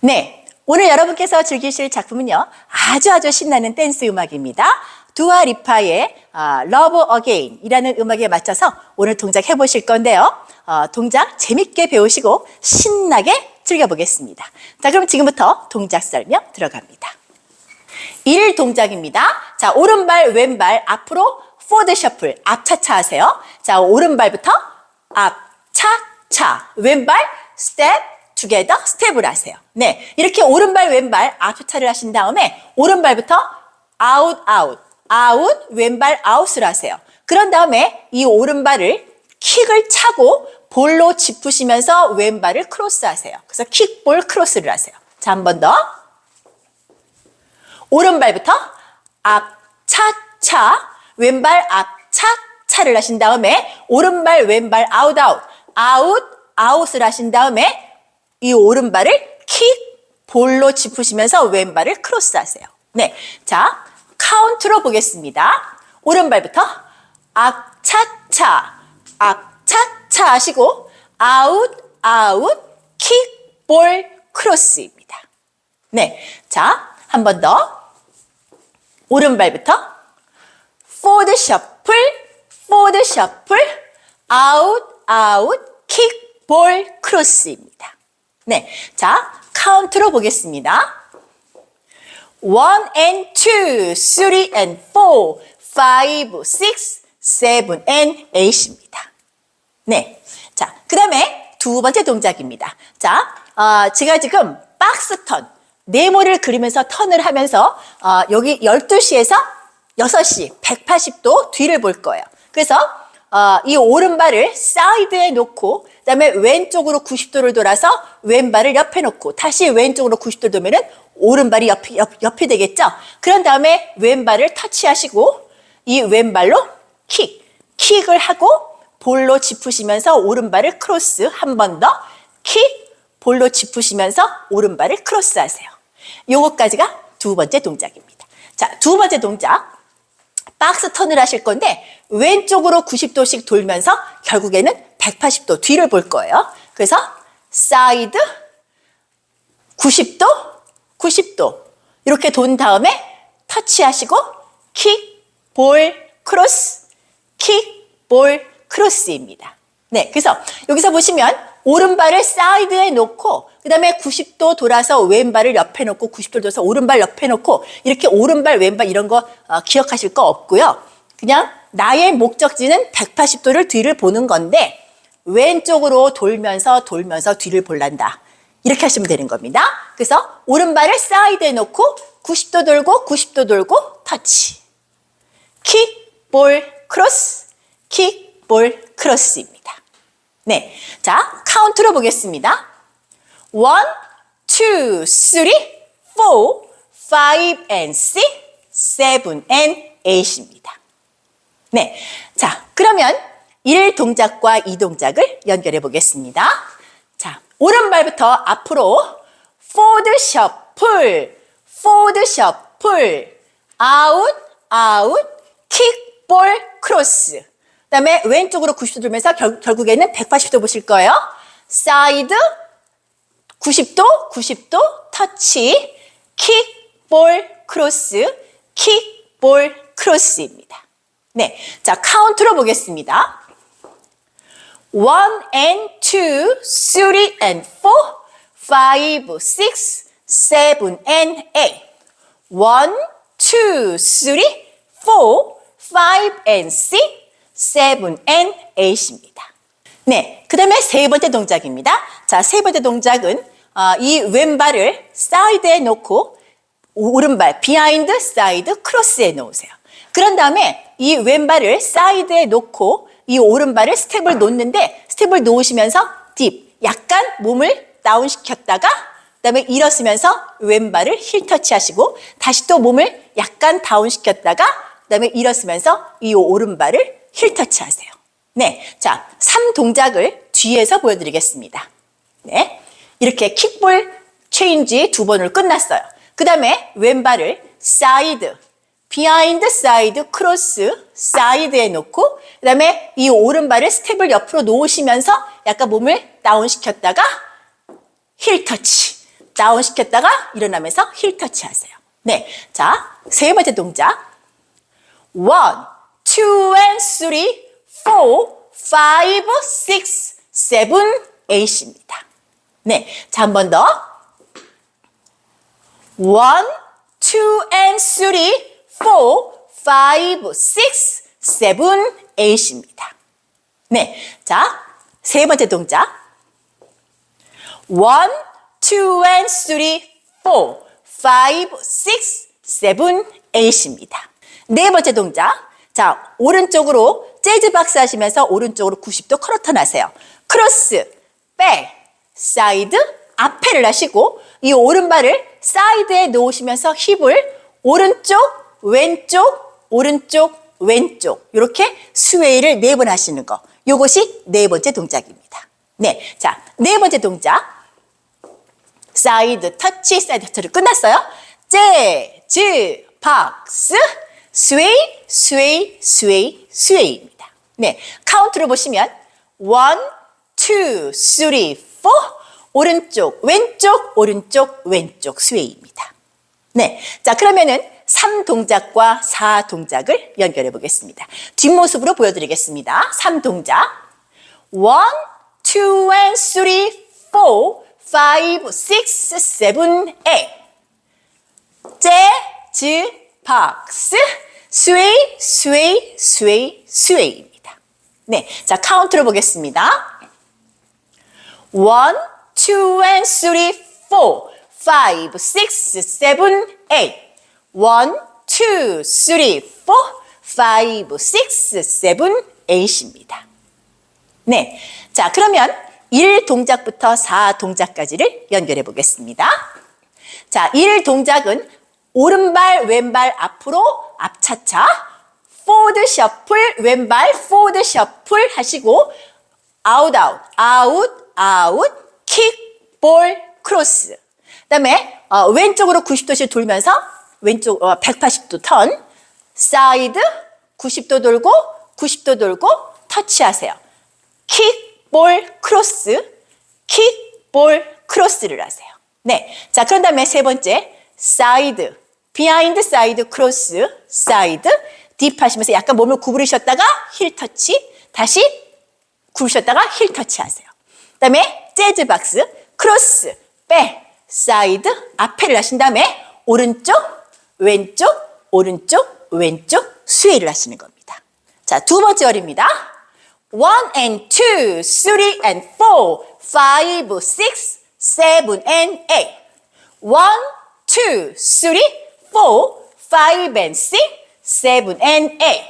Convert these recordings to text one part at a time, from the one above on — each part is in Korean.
네, 오늘 여러분께서 즐기실 작품은요, 아주 아주 신나는 댄스 음악입니다. 두아 리파의 아, Love Again 이라는 음악에 맞춰서 오늘 동작 해보실 건데요. 어, 동작 재밌게 배우시고 신나게 즐겨보겠습니다. 자, 그럼 지금부터 동작 설명 들어갑니다. 1 동작입니다. 자, 오른발, 왼발 앞으로 포드 셔플, 앞차차 하세요. 자, 오른발부터 앞 차 차, 왼발 스텝 투게더 스텝을 하세요. 네, 이렇게 오른발, 왼발 앞차차를 하신 다음에 오른발부터 아웃, 아웃, 왼발 아웃을 하세요. 그런 다음에 이 오른발을 킥을 차고 볼로 짚으시면서 왼발을 크로스 하세요. 그래서 킥볼 크로스를 하세요. 자, 한 번 더. 오른발부터 앞차 차 왼발 앞차 차를 하신 다음에 오른발 왼발 아웃 아웃 아웃 아웃을 하신 다음에 이 오른발을 킥 볼로 짚으시면서 왼발을 크로스 하세요. 네. 자, 카운트로 보겠습니다. 오른발부터 앞차차 앞차차 하시고 아웃 아웃 킥 볼 크로스입니다. 네. 자, 한 번 더. 오른발부터 포드 셔플, 포드 셔플, 아웃, 아웃, 킥, 볼, 크로스입니다. 네. 자, 카운트로 보겠습니다. one and two, three and four, five, six, seven and eight입니다. 네. 자, 그 다음에 두 번째 동작입니다. 자, 어, 제가 지금 박스 턴, 네모를 그리면서 턴을 하면서 어, 여기 12시에서 6시 180도 뒤를 볼 거예요. 그래서 어, 이 오른발을 사이드에 놓고 그다음에 왼쪽으로 90도를 돌아서 왼발을 옆에 놓고 다시 왼쪽으로 90도 돌면은 오른발이 옆, 옆, 옆이 되겠죠. 그런 다음에 왼발을 터치하시고 이 왼발로 킥, 킥을 하고 볼로 짚으시면서 오른발을 크로스 한 번 더 킥, 볼로 짚으시면서 오른발을 크로스 하세요. 요거까지가 두 번째 동작입니다. 자, 두 번째 동작. 박스 턴을 하실 건데 왼쪽으로 90도씩 돌면서 결국에는 180도 뒤를 볼 거예요. 그래서 사이드 90도, 90도 이렇게 돈 다음에 터치하시고 킥, 볼, 크로스, 킥, 볼, 크로스입니다. 네, 그래서 여기서 보시면 오른발을 사이드에 놓고 그 다음에 90도 돌아서 왼발을 옆에 놓고 90도 돌아서 오른발 옆에 놓고 이렇게 오른발 왼발 이런 거 어, 기억하실 거 없고요. 그냥 나의 목적지는 180도를 뒤를 보는 건데 왼쪽으로 돌면서 돌면서 뒤를 볼란다. 이렇게 하시면 되는 겁니다. 그래서 오른발을 사이드에 놓고 90도 돌고 90도 돌고 터치. 킥, 볼, 크로스, 킥, 볼, 크로스입니다. 네. 자, 카운트로 보겠습니다. 1, 2, 3, 4, 5 and 6, 7 and 8입니다. 네. 자, 그러면 1 동작과 2 동작을 연결해 보겠습니다. 자, 오른발부터 앞으로 포드 셔플, 포드 셔플, 아웃, 아웃, 킥, 볼, 크로스. 그 다음에 왼쪽으로 90도 돌면서 결, 결국에는 180도 보실 거예요. 사이드, 90도, 90도, 터치, 킥, 볼, 크로스, 킥, 볼, 크로스입니다. 네. 자, 카운트로 보겠습니다. 1 and 2, 3 and 4, 5, 6, 7 and 8. 1, 2, 3, 4, 5 and 6, 7 and 8입니다. 네, 그 다음에 세 번째 동작입니다. 자, 세 번째 동작은 어, 이 왼발을 사이드에 놓고 오른발 비하인드 사이드 크로스에 놓으세요. 그런 다음에 이 왼발을 사이드에 놓고 이 오른발을 스텝을 놓는데 스텝을 놓으시면서 딥 약간 몸을 다운 시켰다가 그다음에 일어서면서 왼발을 힐 터치하시고 다시 또 몸을 약간 다운 시켰다가 그다음에 일어서면서 이 오른발을 힐 터치하세요. 네. 자, 3 동작을 뒤에서 보여드리겠습니다. 네. 이렇게 킥볼 체인지 두 번을 끝났어요. 그 다음에 왼발을 사이드, 비하인드 사이드 크로스 사이드에 놓고 그 다음에 이 오른발을 스텝을 옆으로 놓으시면서 약간 몸을 다운 시켰다가 힐 터치 다운 시켰다가 일어나면서 힐 터치 하세요. 네. 자, 세 번째 동작. one, two and six, seven, eight입니다. 네. 자, 한 번 더. one, two four, five, six, seven, eight입니다. 네. 자, 세 번째 동작. one, two and three, four, five, six, seven, eight입니다. 네 번째 동작. 자, 오른쪽으로 재즈 박스 하시면서 오른쪽으로 90도 커러턴 하세요. 크로스, 백, 사이드, 앞에를 하시고 이 오른발을 사이드에 놓으시면서 힙을 오른쪽, 왼쪽, 오른쪽, 왼쪽 이렇게 스웨이를 네 번 하시는 거. 요것이 네 번째 동작입니다. 네, 자, 네 번째 동작. 사이드 터치, 사이드 터치를 끝났어요. 재 즈, 박스, 스웨이, 스웨이, 스웨이, 스웨이입니다. 네, 카운트를 보시면 two, three, four 오른쪽, 왼쪽, 오른쪽, 왼쪽 스웨이입니다. 네, 자 그러면은 3동작과 4동작을 연결해 보겠습니다. 뒷모습으로 보여드리겠습니다. 3동작. 1, 2 and 3, 4, 5, 6, 7, 8. 재즈, 박스, 스웨이, 스웨이, 스웨이, 스웨이입니다. 네, 자 카운트로 보겠습니다. 1, 2 and 3, 4, 5, 6, 7, 8. 1, 2, 3, 4, 5, 6, 7, 8입니다. 네. 자, 그러면 1 동작부터 4 동작까지를 연결해 보겠습니다. 자, 1 동작은 오른발, 왼발 앞으로 앞차차, 포드 셔플, 왼발 포드 셔플 하시고 아웃 아웃, 아웃 아웃, 킥, 볼, 크로스. 그다음에 어, 왼쪽으로 90도씩 돌면서 왼쪽 어, 180도 턴, 사이드 90도 돌고 90도 돌고 터치하세요. 킥, 볼, 크로스, 킥, 볼, 크로스를 하세요. 네. 자, 그런 다음에 세 번째, 사이드, 비하인드 사이드 크로스, 사이드, 딥 하시면서 약간 몸을 구부리셨다가 힐 터치, 다시 구르셨다가 힐 터치 하세요. 그 다음에 재즈 박스, 크로스, 백, 사이드, 앞에를 하신 다음에 오른쪽, 왼쪽, 오른쪽, 왼쪽 수혜를 하시는 겁니다. 자, 두 번째 월입니다. 1 and 2, 3 and 4, 5, 6, 7 and 8. 1, 2, 3, 4, 5 and 6, 7 and 8.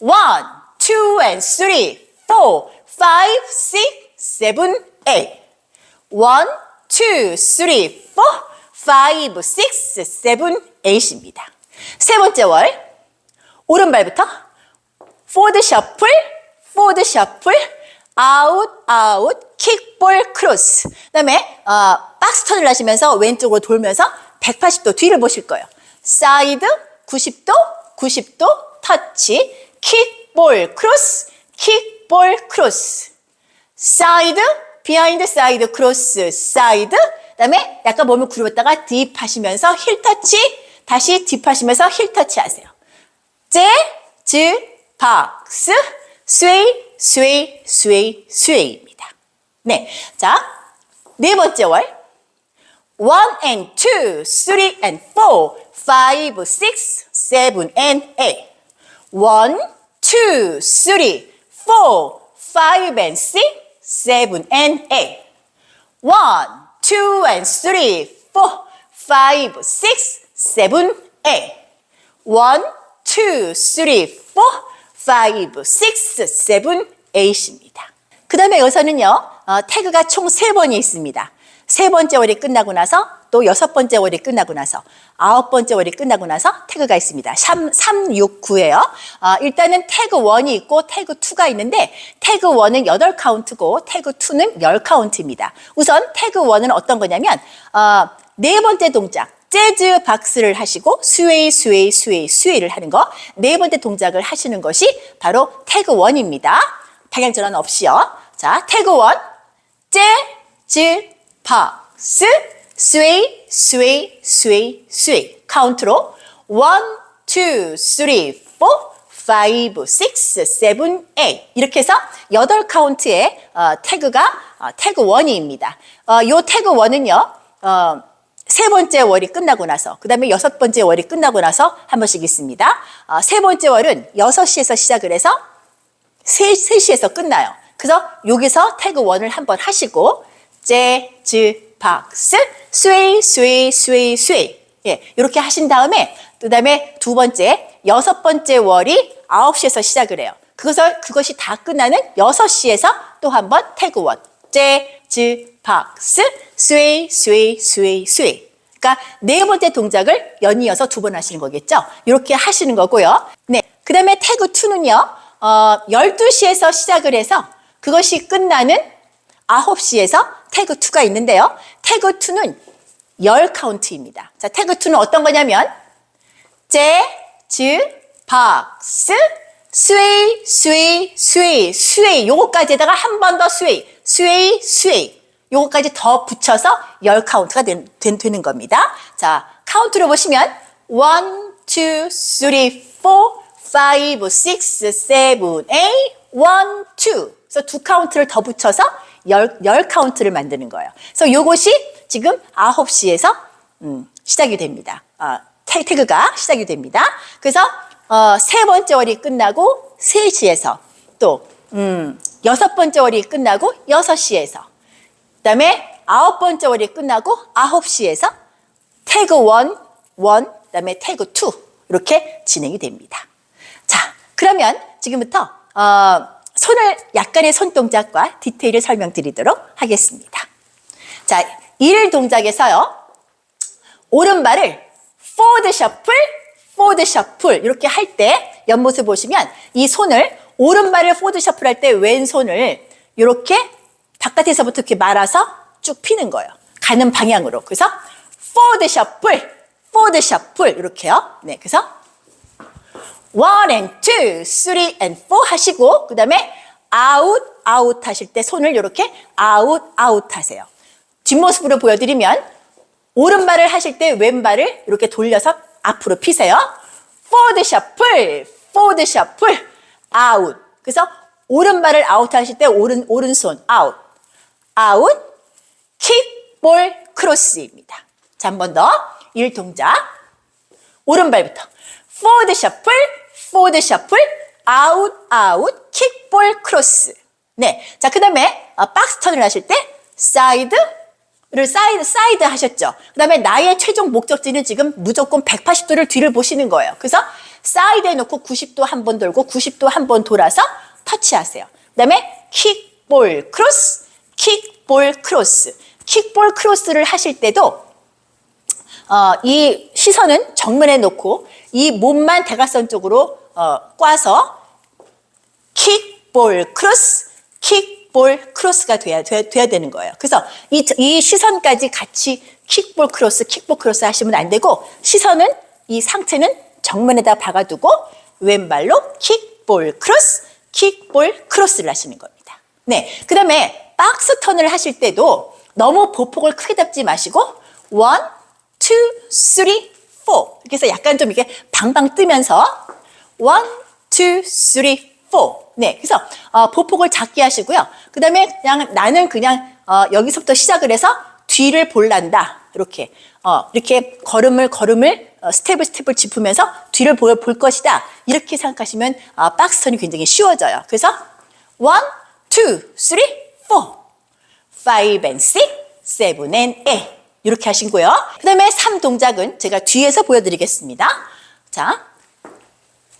1, 2 and 3, 4, 5, 6, 7, 8. 1, 2, 3, 4, 5, 6, 7, H입니다. 세 번째 월 오른발부터 포드 셔플, 포드 셔플, 아웃, 아웃, 킥볼 크로스. 그다음에 어, 박스 턴을 하시면서 왼쪽으로 돌면서 180도 뒤를 보실 거예요. 사이드 90도, 90도 터치, 킥볼 크로스, 킥볼 크로스. 사이드, 비하인드 사이드 크로스, 사이드. 그다음에 약간 몸을 구부렸다가 딥 하시면서 힐 터치, 다시 딥 하시면서 힐 터치 하세요. 재즈, 박스, 스웨이, 스웨이, 스웨이, 스웨이입니다. 네. 자, 네 번째 월. One and two, three and four, five, six, seven and eight. One, two, three, four, five and six, seven and eight. One, two and three, four, five, six, seven, eight. One, two, three, four, five, six, seven, eight입니다. 그 다음에 여기서는요, 어, 태그가 총 세 번이 있습니다. 세 번째 월이 끝나고 나서 또 여섯 번째 월이 끝나고 나서 아홉 번째 월이 끝나고 나서 태그가 있습니다. 3, 3 6, 9예요. 어, 일단은 태그 1이 있고 태그 2가 있는데 태그 1은 8카운트고 태그 2는 10카운트입니다. 우선 태그 1은 어떤 거냐면 어, 네 번째 동작 재즈 박스를 하시고 스웨이 스웨이 스웨이 스웨이를 하는 거 네 번째 동작을 하시는 것이 바로 태그 1입니다. 방향 전환 없이요. 자, 태그 1 재즈 박스 sway, sway, sway, sway. 카운트로 1, 2, 3, 4, 5, 6, 7, 8 이렇게 해서 8카운트의 어, 태그가 어, 태그 1입니다. 어, 요 태그 1은요. 어, 세 번째 월이 끝나고 나서 그 다음에 여섯 번째 월이 끝나고 나서 한 번씩 있습니다. 어, 세 번째 월은 6시에서 시작을 해서 3, 3시에서 끝나요. 그래서 여기서 태그 1을 한 번 하시고 재즈 박스 스웨이 스웨이 스웨이 스웨이 예, 이렇게 하신 다음에 그 다음에 두 번째 여섯 번째 월이 9시에서 시작을 해요. 그것을 그것이 다 끝나는 6시에서 또 한 번 태그 1 재즈 박스 스웨이 스웨이 스웨이 스웨이 그러니까 네 번째 동작을 연이어서 두 번 하시는 거겠죠. 이렇게 하시는 거고요. 네. 그 다음에 태그 2는요. 어, 12시에서 시작을 해서 그것이 끝나는 9시에서 태그 2가 있는데요. 태그 2는 10 카운트입니다. 자, 태그 2는 어떤 거냐면 재 즈 박스 스웨이 스웨이 스웨이 스웨이 요거까지 에다가 한 번 더 스웨이 스웨이 스웨이 요거까지 더 붙여서 10카운트가 된, 된, 되는 겁니다. 자, 카운트로 보시면 1, 2, 3, 4, 5, 6, 7, 8, 1, 2. 그래서 두 카운트를 더 붙여서 10, 10카운트를 만드는 거예요. 그래서 요것이 지금 9시에서 음, 시작이 됩니다. 어, 태- 태그가 시작이 됩니다. 그래서 어, 세 번째 월이 끝나고 3시에서 또 음, 여섯 번째 월이 끝나고 6시에서 그다음에 아홉 번째 월이 끝나고 아홉 시에서 태그 원, 원, 그다음에 태그 투 이렇게 진행이 됩니다. 자, 그러면 지금부터 어, 손을 약간의 손 동작과 디테일을 설명드리도록 하겠습니다. 자, 일 동작에서요. 오른발을 forward shuffle 이렇게 할 때 옆모습 보시면 이 손을 오른발을 forward shuffle 할때 왼손을 이렇게 바깥에서부터 이렇게 말아서 쭉 피는 거예요. 가는 방향으로. 그래서 forward shuffle, forward shuffle 이렇게요. 네, 그래서 one and two, three and four 하시고 그 다음에 out, out 하실 때 손을 이렇게 out, out 하세요. 뒷모습으로 보여드리면 오른발을 하실 때 왼발을 이렇게 돌려서 앞으로 피세요. forward shuffle, forward shuffle, out. 그래서 오른발을 아웃 하실 때 오른 오른손 out, out, 킥, 볼, 크로스입니다. 자, 한 번 더. 일 동작. 오른발부터. forward shuffle, forward shuffle, out, out, 킥, 볼, 크로스. 네. 자, 그 다음에 박스 턴을 하실 때 사이드, 를 사이드, 사이드 하셨죠. 그 다음에 나의 최종 목적지는 지금 무조건 180도를 뒤를 보시는 거예요. 그래서 사이드에 놓고 90도 한 번 돌고 90도 한 번 돌아서 터치하세요. 그 다음에 킥, 볼, 크로스, 킥, 볼, 크로스. 킥, 볼, 크로스를 하실 때도 어, 이 시선은 정면에 놓고 이 몸만 대각선 쪽으로 어, 꽈서 킥, 볼, 크로스, 킥, 볼, 크로스가 돼야, 돼야, 돼야 되는 거예요. 그래서 이, 이 시선까지 같이 킥, 볼, 크로스, 킥, 볼, 크로스 하시면 안 되고 시선은 이 상체는 정면에다 박아두고 왼발로 킥, 볼, 크로스, 킥, 볼, 크로스를 하시는 겁니다. 네. 그 다음에 박스 턴을 하실 때도 너무 보폭을 크게 잡지 마시고 원, 투, 쓰리, 포 이렇게 해서 약간 좀 이게 방방 뜨면서 원, 투, 쓰리, 포 네, 그래서 어, 보폭을 작게 하시고요. 그 다음에 그냥 나는 그냥 어, 여기서부터 시작을 해서 뒤를 볼란다. 이렇게 어, 이렇게 걸음을 걸음을 어, 스텝을 스텝을 짚으면서 뒤를 볼, 볼 것이다. 이렇게 생각하시면 어, 박스턴이 굉장히 쉬워져요. 그래서 원, 투, 쓰리, 포 five and six, seven and eight. 이렇게 하시고요. 그 다음에 3 동작은 제가 뒤에서 보여드리겠습니다. 자,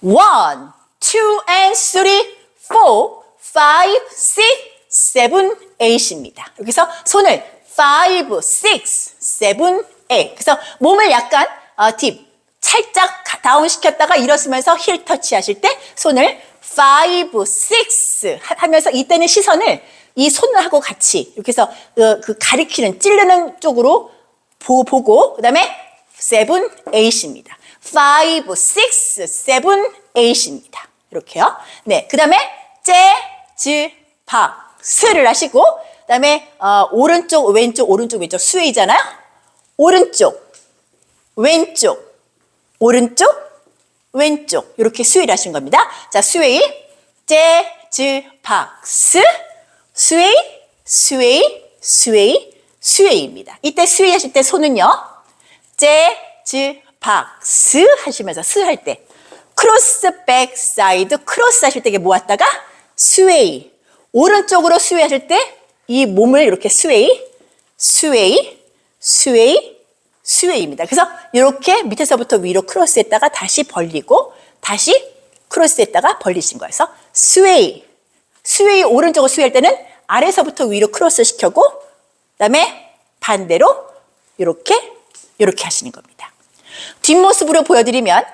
one, two and three, four, five, six, seven, eight입니다. 여기서 손을 five. 그래서 몸을 약간 어, 딥, 살짝 다운 시켰다가 일어서면서 힐 터치 하실 때 손을 five, 하면서 이때는 시선을 이 손을 하고 같이 이렇게 해서 그, 그 가리키는 찌르는 쪽으로 보, 보고 그 다음에 seven, eight입니다. five, six, seven, eight입니다. 이렇게요. 네, 그 다음에 재즈 박스를 하시고 그 다음에 어, 오른쪽 왼쪽 오른쪽 왼쪽 스웨이잖아요. 오른쪽, 왼쪽, 오른쪽, 왼쪽 이렇게 스웨이를 하시는 겁니다. 자, 스웨이, 재즈, 박스, 스웨이, 스웨이, 스웨이, 스웨이입니다. 이때 스웨이 하실 때 손은요. 재즈, 박 스 하시면서 스 할 때 크로스 백 사이드 크로스 하실 때 이게 모았다가 스웨이 오른쪽으로 스웨이 하실 때 이 몸을 이렇게 스웨이 스웨이 스웨이 스웨이입니다. 그래서 이렇게 밑에서부터 위로 크로스 했다가 다시 벌리고 다시 크로스 했다가 벌리신 거예요. 그래서 스웨이 스웨이 오른쪽으로 스웨이 할 때는 아래서부터 위로 크로스 시켜고 그다음에 반대로 이렇게 이렇게 하시는 겁니다. 뒷모습으로 보여드리면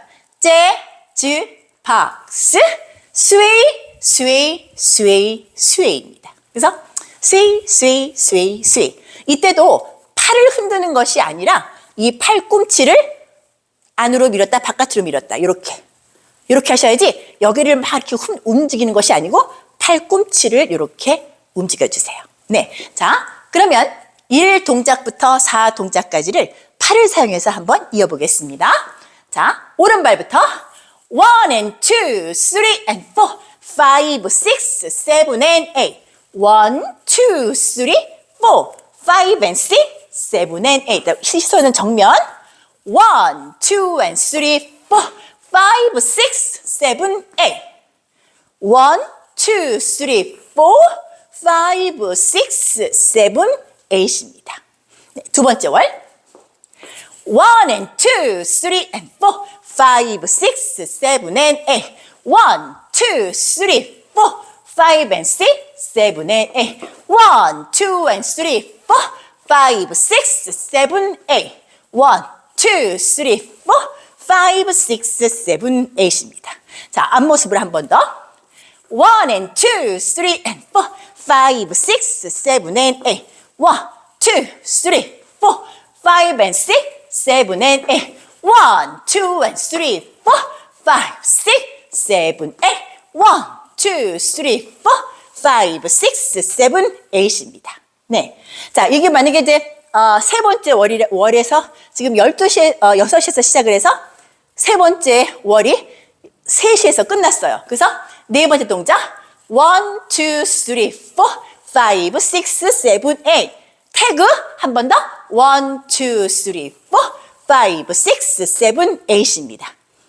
재 즈 박스 스웨이 스웨이 스웨이 스웨이입니다. 그래서 스웨이 스웨이 스웨이 스웨이 이때도 팔을 흔드는 것이 아니라 이 팔꿈치를 안으로 밀었다 바깥으로 밀었다 이렇게 이렇게 하셔야지 여기를 막 이렇게 훔- 움직이는 것이 아니고 팔꿈치를 이렇게 움직여 주세요. 네. 자, 그러면 1 동작부터 4 동작까지를 팔을 사용해서 한번 이어보겠습니다. 자, 오른발부터 1 and 2, 3 and 4, 5, 6, 7 and 8. 1, 2, 3, 4, 5 and 6, 7 and 8. 시선은 정면. 1, 2 and 3, 4, 5, 6, 7, 8. 1, 2, 3, 4, 5, 6, 7, 8입니다. 네, 두 번째 월. 1 and 2, 3 and 4, 5, 6, 7 and 8. 1, 2, 3, 4, 5 and 6, 7 and 8. 1, 2 and 3, 4, 5, 6, 7, 8. 1, 2, 3, 4, 5, 6, 7, 8입니다. 자, 앞모습을 한 번 더. 1 and 2, 3 and 4, 5, 6, 7 and 8. 1, 2, 3, 4, 5 and 6, 7 and 8. 1, 2 and 3, 4, 5, 6, 7, 8. 1, 2, 3, 4, 5, 6, 7, 8입니다. 네. 자, 이게 만약에 이제 어, 세 번째 월이, 월에서 지금 12시에, 어, 6시에서 시작을 해서 세 번째 월이 3시에서 끝났어요. 그래서 네 번째 동작 1, 2, 3, 4, 5, 6, 7, 8 태그 한 번더 1, 2, 3, 4, 5, 6, 7, 8입니다.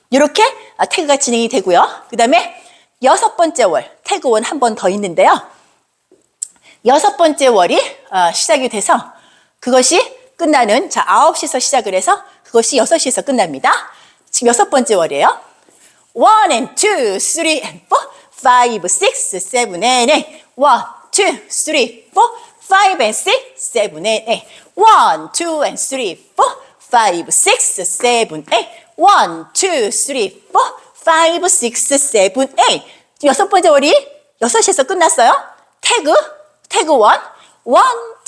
이렇게 아, 태그가 진행이 되고요. 그 다음에 여섯 번째 월 태그 원 한 번 더 있는데요. 여섯 번째 월이 어, 시작이 돼서 그것이 끝나는 자 9시에서 시작을 해서 그것이 6시에서 끝납니다. 지금 여섯 번째 월이에요. 1 and 2, 3 and 4, 5, 6, 7 and 8. 1, 2, 3, 4, 5 and 6, 7 and 8. 1, 2 and 3, 4, 5, 6, 7, 8. 1, 2, 3, 4, 5, 6, 7, 8. 여섯 번째 월이 6시에서 끝났어요. 태그, 태그 1,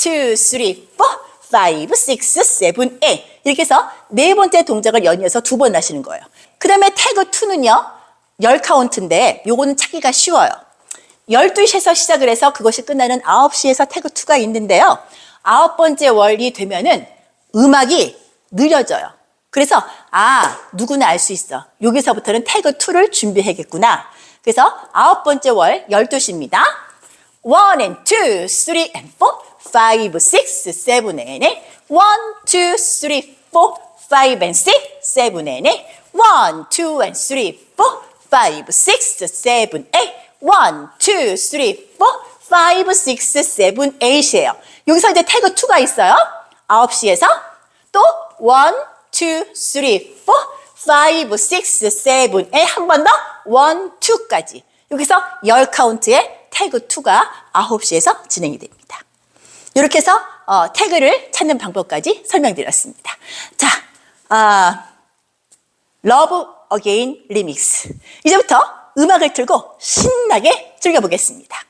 1, 2, 3, 4, 5, 6, 7, 8. 이렇게 해서 네 번째 동작을 연이어서 두 번 하시는 거예요. 그 다음에 태그 2는요, 열 카운트인데 요거는 찾기가 쉬워요. 12시에서 시작을 해서 그것이 끝나는 9시에서 태그 2가 있는데요. 아홉 번째 월이 되면은 음악이 느려져요. 그래서 아 누구나 알 수 있어. 여기서부터는 태그 2를 준비해야겠구나. 그래서 아홉 번째 월 12시입니다. 1 and 2, 3 and 4, 5, 6, 7 and 8. 1, 2, 3, 4, 5 and 6, 7 and 8. 1, 2 and 3, 4, 5, 6, 7, 8. 1, 2, 3, 4, 5, 6, 7, 8이에요. 여기서 이제 태그 2가 있어요. 9시에서 또 1, 2, 3, 4, 5, 6, 7, 8. 한번더 1, 2까지. 여기서 열 카운트의 태그 2가 9시에서 진행이 됩니다. 이렇게 해서 어, 태그를 찾는 방법까지 설명드렸습니다. 자, 아, 러브 어게인 리믹스. 이제부터 음악을 틀고 신나게 즐겨보겠습니다.